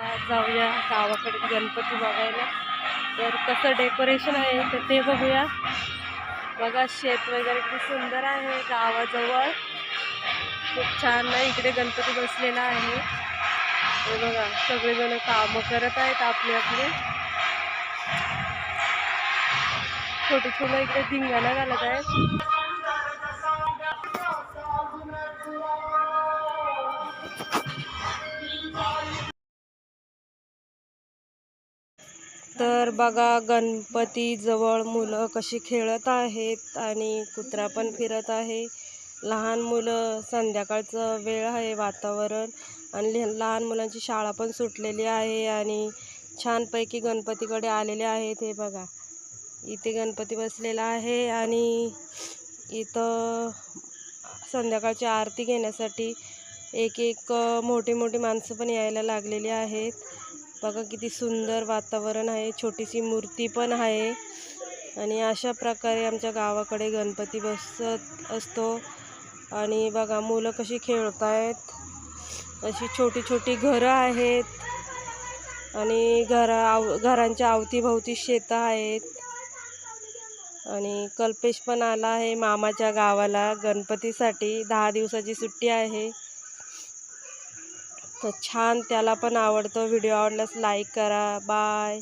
चला जाऊया गावाकडे गणपती बघायला. तर कसं डेकोरेशन आहे तर ते बघूया. बघा शेत वगैरे किती सुंदर आहे गावाजवळ. खूप छान ना इकडे गणपती बसलेला आहे. हे बघा सगळेजण कामं करत आहेत आपले आपले. छोटे छोटे इकडे धिंगाणा घालत आहेत. तर बघा गणपती जवळ मुलं कशी खेळत आहेत आणि कुत्रा पण फिरत आहे. लहान मुलं संध्याकाळचं वेळ आहे वातावरण आणि लहान मुलांची शाळा पण सुटलेली आहे आणि छानपैकी गणपतीकडे आलेले आहेत हे बघा. इथे गणपती बसलेला आहे आणि इथं संध्याकाळची आरती घेण्यासाठी एक एक मोठी मोठी माणसं पण यायला लागलेली आहेत. बघा किती सुंदर वातावरण आहे छोटीशी मूर्ती पण आहे. आणि अशा प्रकारे आमच्या गावाकडे गणपती बसत असतो. आणि बघा मुलं कशी खेळत आहेत अशी छोटी छोटी घरं आहेत. आणि घरा आव घरांच्या अवतीभोवती शेतं आहेत. आणि कल्पेश पण आला आहे मामाच्या गावाला गणपतीसाठी. दहा दिवसाची सुट्टी आहे. तर छान त्याला पण आवडतं. व्हिडिओ आवडल्यास लाईक करा. बाय.